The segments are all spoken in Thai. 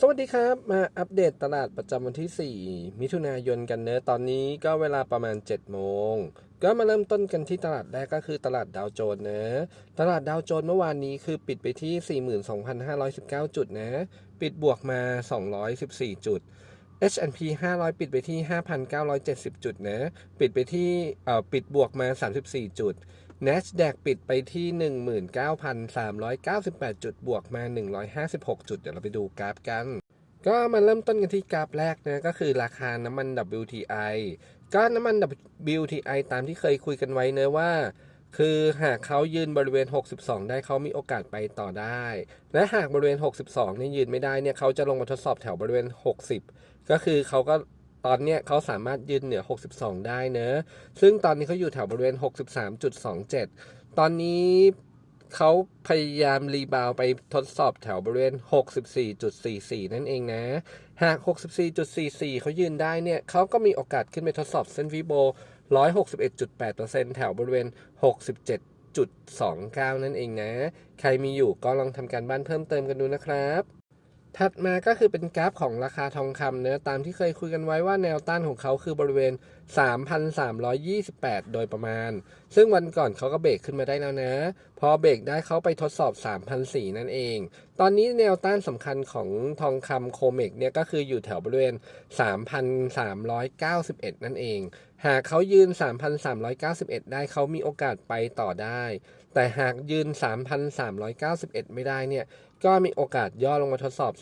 สวัสดีครับ มาอัปเดตตลาดประจำวันที่ 4 มิถุนายนกันเนอะตอนนี้ก็เวลาประมาณ 7 โมง ก็มาเริ่มต้นกันที่ตลาดแรกก็คือตลาดดาวโจนส์นะ ตลาดดาวโจนส์เมื่อวานนี้คือปิดไปที่ 42,519 จุดนะ ปิดบวกมา 214 จุด H&P 500 ปิดไปที่ 5,970 จุดนะ ปิดไปที่เอ่อปิดบวกมา 34 จุด NASDAQ ปิดไปที่ 19,398 จุดบวกมา 156 จุด เดี๋ยวเราไปดูกราฟกัน ก็มาเริ่มต้นกันที่กราฟแรกนะ ก็คือราคาน้ำมัน WTI ก็น้ำมัน WTI ตามที่เคยคุยกันไว้เนะว่า คือหากเขายืนบริเวณ 62 ได้เขามีโอกาสไปต่อได้ และหากบริเวณ 62เนี่ยยืนไม่ได้เนี่ยเขาจะลงมาทดสอบแถวบริเวณ 60 ก็คือเขาก็ ตอนเนี้ยเขาสามารถยืนเหนือ 62 ได้เนอะซึ่งตอนนี้เขาอยู่แถวบริเวณ 63.27 ตอนนี้เขาพยายามรีบาวไปทดสอบแถวบริเวณ 64.44 นั่นเองนะ หาก 64.44 เขายืนได้เนี่ยเขาก็มีโอกาสขึ้นไปทดสอบเส้นฟิโบ 161.8%แถวบริเวณ 67.29 นั่นเองนะ ใครมีอยู่ก็ลองทำการบ้านเพิ่มเติมกันดูนะครับ ถัดมาก็คือเป็นกราฟของราคาทองคำเนะตามที่เคยคุยกันไว้ว่าแนวต้านของเขาคือบริเวณ 3,328 โดยประมาณ ซึ่งวันก่อนเขาก็เบรกขึ้นมาได้แล้วนะ อเบรกได้เขาไปทดสอบ 3,004นั่นเอง ตอนนี้แนวต้านสำคัญของทองคำโคเมกเนี่ยก็คืออยู่แถวบริเวณ 3,391 นั่นเอง หากเขายืน 3,391 ได้เขามีโอกาสไปต่อได้ แต่หากยืน 3,391 ไม่ได้เนี่ยก็มีโอกาสย่อลงมาทดสอบ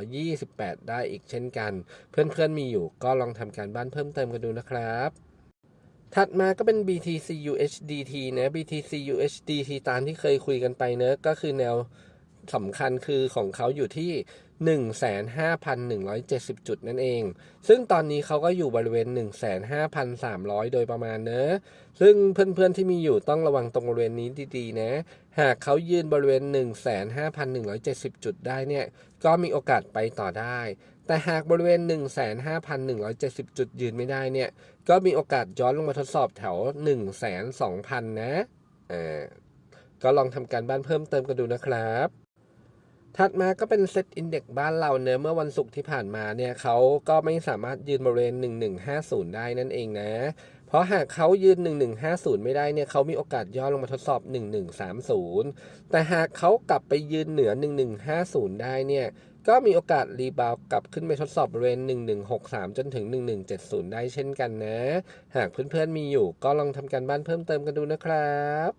3,328 ได้อีกเช่นกัน เพื่อนๆมีอยู่ก็ลองทำการบ้านเพิ่มเติมกันดูนะครับ ถัดมาก็เป็น BTC USDT นะ BTC USDT ตามที่เคยคุยกันไปเนอะก็คือแนวสำคัญคือของเขาอยู่ที่ 15,170 จุดนั่นเอง ซึ่งตอนนี้เขาก็อยู่บริเวณ 15,300 โดยประมาณเนอะซึ่งเพื่อนๆที่มีอยู่ต้องระวังตรงบริเวณนี้ดีๆนะ หากเขายืนบริเวณ 15,170 จุดได้เนี่ย ก็มีโอกาสไปต่อได้ แต่หากบริเวณ 15,170 จุดยืนไม่ได้เนี่ย ก็มีโอกาสย้อนลงมาทดสอบแถว 12,000 นะอ่าก็ลองทำการบ้านเพิ่มเติมกันดูนะครับ ถัดมาก็เป็นเซตอินเด็กบ้านเราเนื้อะเมื่อวันศุกร์ที่ผ่านมาเนี่ยเขาก็ไม่สามารถยืนบริเวณ 1150 ได้นั่นเองนะ ราะหากเขายืน 1150 ไม่ได้เนี่ยเขามีโอกาสย่อลงมาทดสอบ 1130 แต่หากเขากลับไปยืนเหนือ 1150 ได้เนี่ยก็มีโอกาสรีบาวกลับขึ้นไปทดสอบบริเวณ 1163 จนถึง 1170 ได้เช่นกันนะ หากเพื่อนๆมีอยู่ก็ลองทำการบ้านเพิ่มเติมกันดูนะครับ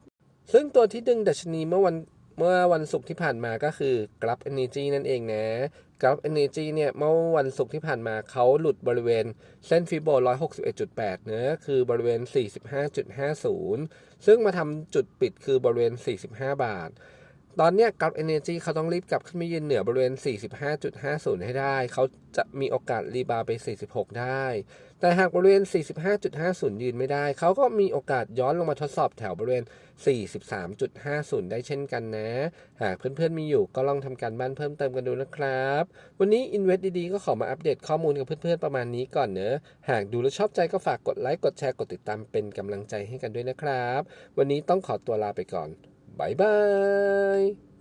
ซึ่งตัวที่ดึงดัชนีเมื่อวันเมื่อวันศุกร์ที่ผ่านมาก็คือกราฟ Energy นั่นเองนะ กราฟเอเนจีเนี่ยเมื่อวันศุกร์ที่ผ่านมาเขาหลุดบริเวณเส้นฟิโบ 161.8 เนะคือบริเวณ 45.50 ซึ่งมาทำจุดปิดคือบริเวณ 45 บาท ตอนนี้กราฟ Energy เขาต้องรีบกลับขึ้นมายืนเหนือบริเวณ 45.50 ให้ได้ เขาจะมีโอกาสรีบาไป 46 ได้ แต่หากบริเวณ 45.50 ยืนไม่ได้ เขาก็มีโอกาสย้อนลงมาทดสอบแถวบริเวณ 43.50 ได้เช่นกันนะ หากเพื่อนๆมีอยู่ก็ลองทำการบ้านเพิ่มเติมกันดูนะครับ วันนี้ Invest ดีๆ ก็ขอมาอัปเดตข้อมูลกับเพื่อนๆประมาณนี้ก่อนเนอะ หากดูแล้วชอบใจก็ฝากกดไลค์ กดแชร์ กดติดตามเป็นกำลังใจให้กันด้วยนะครับ วันนี้ต้องขอตัวลาไปก่อน บ๊ายบาย